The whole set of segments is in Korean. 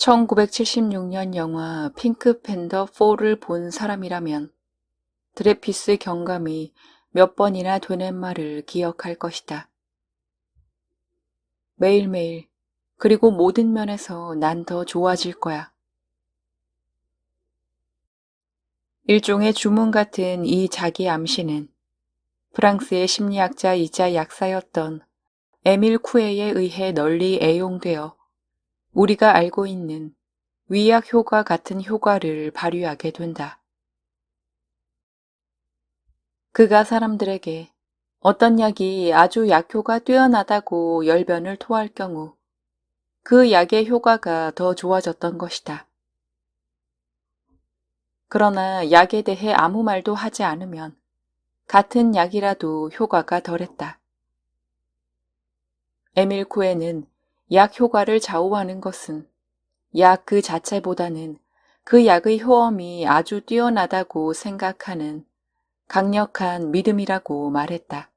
1976년 영화 핑크 팬더 4를 본 사람이라면 드레피스 경감이 몇 번이나 되는 말을 기억할 것이다. 매일매일, 그리고 모든 면에서 난 더 좋아질 거야. 일종의 주문 같은 이 자기 암시는 프랑스의 심리학자이자 약사였던 에밀 쿠에에 의해 널리 애용되어 우리가 알고 있는 위약 효과 같은 효과를 발휘하게 된다. 그가 사람들에게 어떤 약이 아주 약효가 뛰어나다고 열변을 토할 경우 그 약의 효과가 더 좋아졌던 것이다. 그러나 약에 대해 아무 말도 하지 않으면 같은 약이라도 효과가 덜했다. 에밀 코에는 약 효과를 좌우하는 것은 약 그 자체보다는 그 약의 효험이 아주 뛰어나다고 생각하는 강력한 믿음이라고 말했다.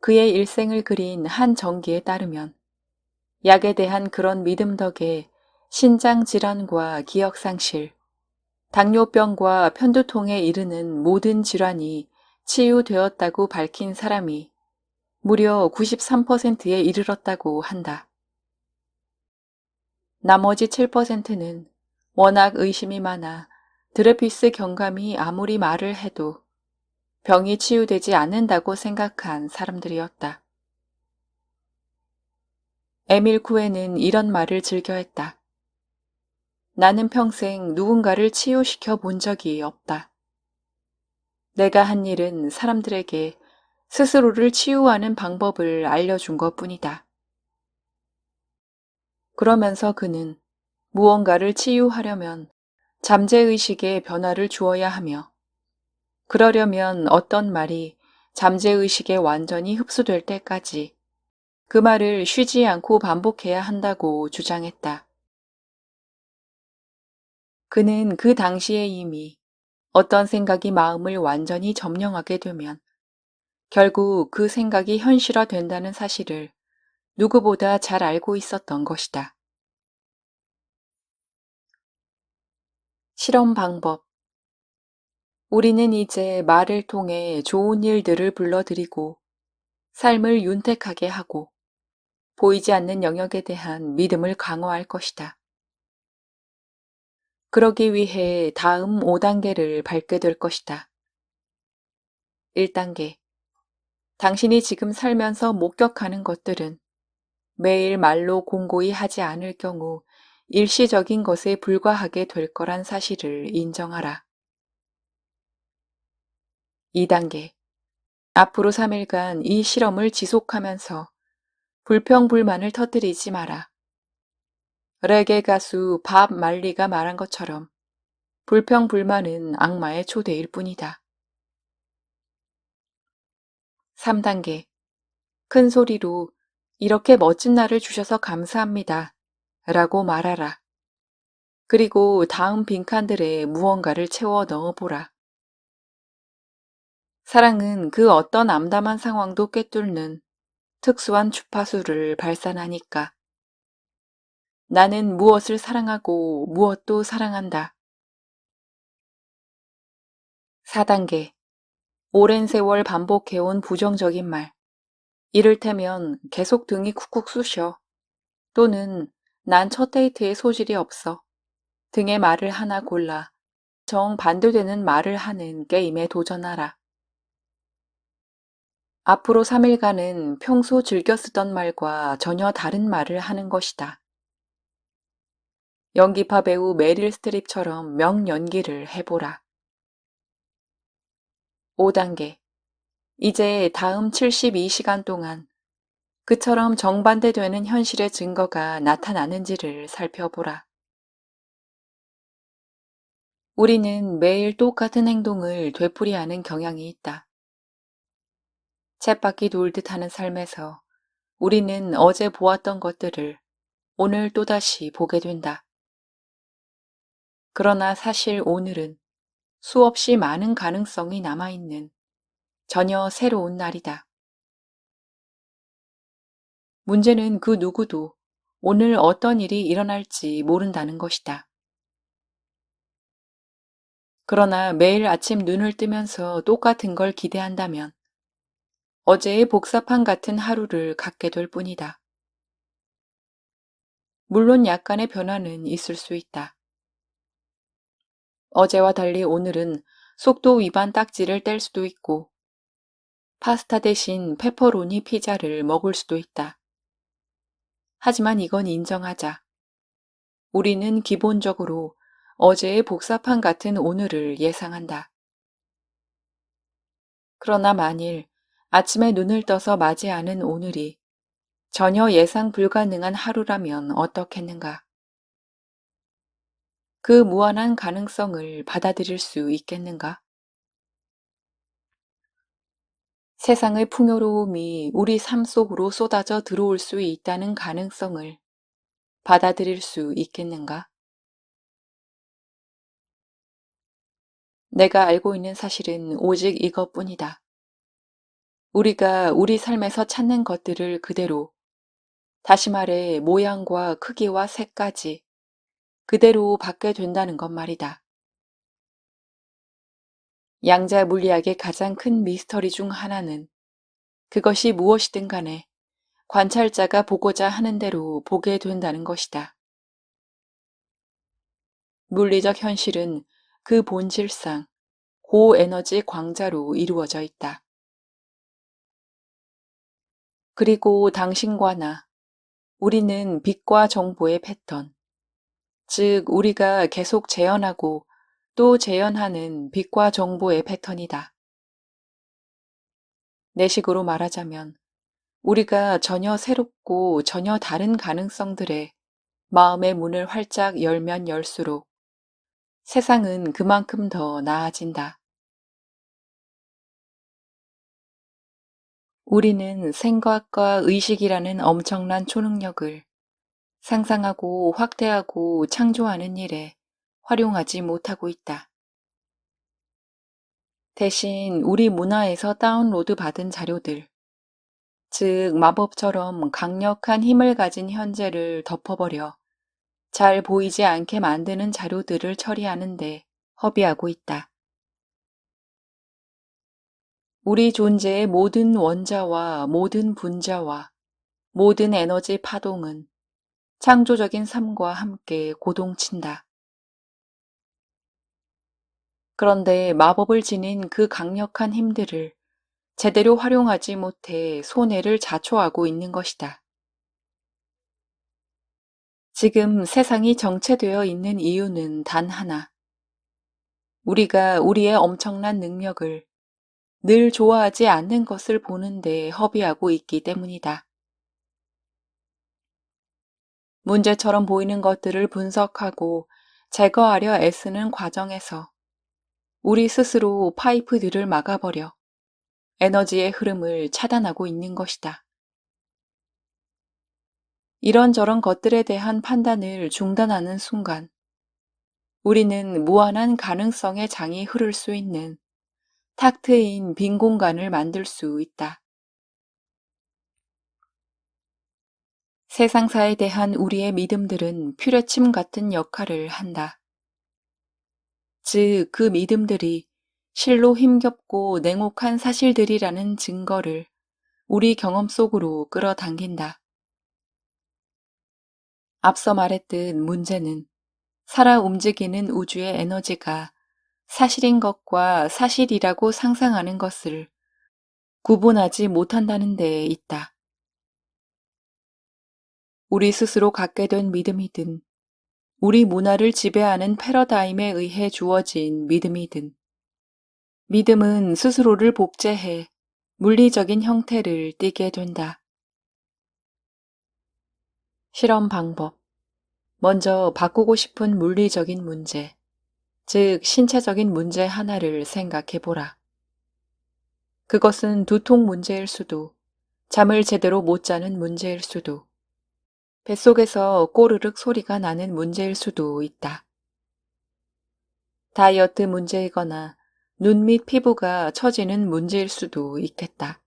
그의 일생을 그린 한 전기에 따르면 약에 대한 그런 믿음 덕에 신장 질환과 기억 상실, 당뇨병과 편두통에 이르는 모든 질환이 치유되었다고 밝힌 사람이 무려 93%에 이르렀다고 한다. 나머지 7%는 워낙 의심이 많아 드레피스 경감이 아무리 말을 해도 병이 치유되지 않는다고 생각한 사람들이었다. 에밀 쿠에는 이런 말을 즐겨 했다. 나는 평생 누군가를 치유시켜 본 적이 없다. 내가 한 일은 사람들에게 스스로를 치유하는 방법을 알려준 것 뿐이다. 그러면서 그는 무언가를 치유하려면 잠재의식에 변화를 주어야 하며, 그러려면 어떤 말이 잠재의식에 완전히 흡수될 때까지 그 말을 쉬지 않고 반복해야 한다고 주장했다. 그는 그 당시에 이미 어떤 생각이 마음을 완전히 점령하게 되면 결국 그 생각이 현실화 된다는 사실을 누구보다 잘 알고 있었던 것이다. 실험 방법 우리는 이제 말을 통해 좋은 일들을 불러들이고 삶을 윤택하게 하고 보이지 않는 영역에 대한 믿음을 강화할 것이다. 그러기 위해 다음 5단계를 밟게 될 것이다. 1단계. 당신이 지금 살면서 목격하는 것들은 매일 말로 공고히 하지 않을 경우 일시적인 것에 불과하게 될 거란 사실을 인정하라. 2단계. 앞으로 3일간 이 실험을 지속하면서 불평불만을 터뜨리지 마라. 레게 가수 밥 말리가 말한 것처럼 불평불만은 악마의 초대일 뿐이다. 3단계. 큰 소리로 이렇게 멋진 날을 주셔서 감사합니다. 라고 말하라. 그리고 다음 빈칸들에 무언가를 채워 넣어보라. 사랑은 그 어떤 암담한 상황도 꿰뚫는 특수한 주파수를 발산하니까. 나는 무엇을 사랑하고 무엇도 사랑한다. 4단계. 오랜 세월 반복해온 부정적인 말. 이를테면 계속 등이 쿡쿡 쑤셔. 또는 난 첫 데이트에 소질이 없어. 등의 말을 하나 골라 정 반대되는 말을 하는 게임에 도전하라. 앞으로 3일간은 평소 즐겨 쓰던 말과 전혀 다른 말을 하는 것이다. 연기파 배우 메릴 스트립처럼 명연기를 해보라. 5단계. 이제 다음 72시간 동안 그처럼 정반대되는 현실의 증거가 나타나는지를 살펴보라. 우리는 매일 똑같은 행동을 되풀이하는 경향이 있다. 쳇바퀴 돌듯 하는 삶에서 우리는 어제 보았던 것들을 오늘 또다시 보게 된다. 그러나 사실 오늘은 수없이 많은 가능성이 남아있는 전혀 새로운 날이다. 문제는 그 누구도 오늘 어떤 일이 일어날지 모른다는 것이다. 그러나 매일 아침 눈을 뜨면서 똑같은 걸 기대한다면 어제의 복사판 같은 하루를 갖게 될 뿐이다. 물론 약간의 변화는 있을 수 있다. 어제와 달리 오늘은 속도 위반 딱지를 뗄 수도 있고 파스타 대신 페퍼로니 피자를 먹을 수도 있다. 하지만 이건 인정하자. 우리는 기본적으로 어제의 복사판 같은 오늘을 예상한다. 그러나 만일 아침에 눈을 떠서 맞이하는 오늘이 전혀 예상 불가능한 하루라면 어떻겠는가? 그 무한한 가능성을 받아들일 수 있겠는가? 세상의 풍요로움이 우리 삶 속으로 쏟아져 들어올 수 있다는 가능성을 받아들일 수 있겠는가? 내가 알고 있는 사실은 오직 이것뿐이다. 우리가 우리 삶에서 찾는 것들을 그대로, 다시 말해 모양과 크기와 색까지 그대로 받게 된다는 것 말이다. 양자 물리학의 가장 큰 미스터리 중 하나는 그것이 무엇이든 간에 관찰자가 보고자 하는 대로 보게 된다는 것이다. 물리적 현실은 그 본질상 고에너지 광자로 이루어져 있다. 그리고 당신과 나, 우리는 빛과 정보의 패턴, 즉 우리가 계속 재현하고 또 재현하는 빛과 정보의 패턴이다. 내 식으로 말하자면 우리가 전혀 새롭고 전혀 다른 가능성들의 마음의 문을 활짝 열면 열수록 세상은 그만큼 더 나아진다. 우리는 생각과 의식이라는 엄청난 초능력을 상상하고 확대하고 창조하는 일에 활용하지 못하고 있다. 대신 우리 문화에서 다운로드 받은 자료들, 즉 마법처럼 강력한 힘을 가진 현재를 덮어버려 잘 보이지 않게 만드는 자료들을 처리하는데 허비하고 있다. 우리 존재의 모든 원자와 모든 분자와 모든 에너지 파동은 창조적인 삶과 함께 고동친다. 그런데 마법을 지닌 그 강력한 힘들을 제대로 활용하지 못해 손해를 자초하고 있는 것이다. 지금 세상이 정체되어 있는 이유는 단 하나. 우리가 우리의 엄청난 능력을 늘 좋아하지 않는 것을 보는데 허비하고 있기 때문이다. 문제처럼 보이는 것들을 분석하고 제거하려 애쓰는 과정에서 우리 스스로 파이프들을 막아버려 에너지의 흐름을 차단하고 있는 것이다. 이런저런 것들에 대한 판단을 중단하는 순간 우리는 무한한 가능성의 장이 흐를 수 있는 탁 트인 빈 공간을 만들 수 있다. 세상사에 대한 우리의 믿음들은 퓨레침 같은 역할을 한다. 즉, 그 믿음들이 실로 힘겹고 냉혹한 사실들이라는 증거를 우리 경험 속으로 끌어당긴다. 앞서 말했듯 문제는 살아 움직이는 우주의 에너지가 사실인 것과 사실이라고 상상하는 것을 구분하지 못한다는 데에 있다. 우리 스스로 갖게 된 믿음이든 우리 문화를 지배하는 패러다임에 의해 주어진 믿음이든 믿음은 스스로를 복제해 물리적인 형태를 띠게 된다. 실험 방법. 먼저 바꾸고 싶은 물리적인 문제, 즉 신체적인 문제 하나를 생각해 보라. 그것은 두통 문제일 수도, 잠을 제대로 못 자는 문제일 수도, 뱃속에서 꼬르륵 소리가 나는 문제일 수도 있다. 다이어트 문제이거나 눈 및 피부가 처지는 문제일 수도 있겠다.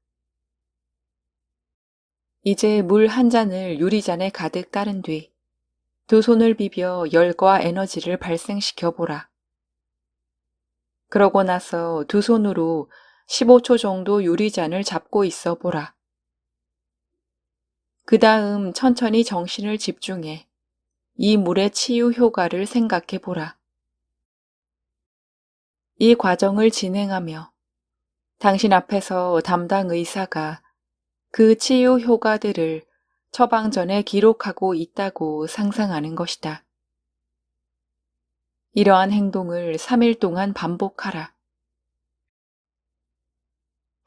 이제 물 한 잔을 유리잔에 가득 따른 뒤 두 손을 비벼 열과 에너지를 발생시켜 보라. 그러고 나서 두 손으로 15초 정도 유리잔을 잡고 있어 보라. 그 다음 천천히 정신을 집중해 이 물의 치유 효과를 생각해 보라. 이 과정을 진행하며 당신 앞에서 담당 의사가 그 치유 효과들을 처방전에 기록하고 있다고 상상하는 것이다. 이러한 행동을 3일 동안 반복하라.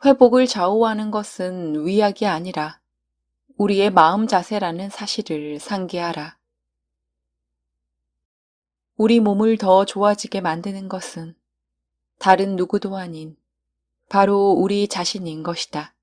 회복을 좌우하는 것은 위약이 아니라 우리의 마음 자세라는 사실을 상기하라. 우리 몸을 더 좋아지게 만드는 것은 다른 누구도 아닌 바로 우리 자신인 것이다.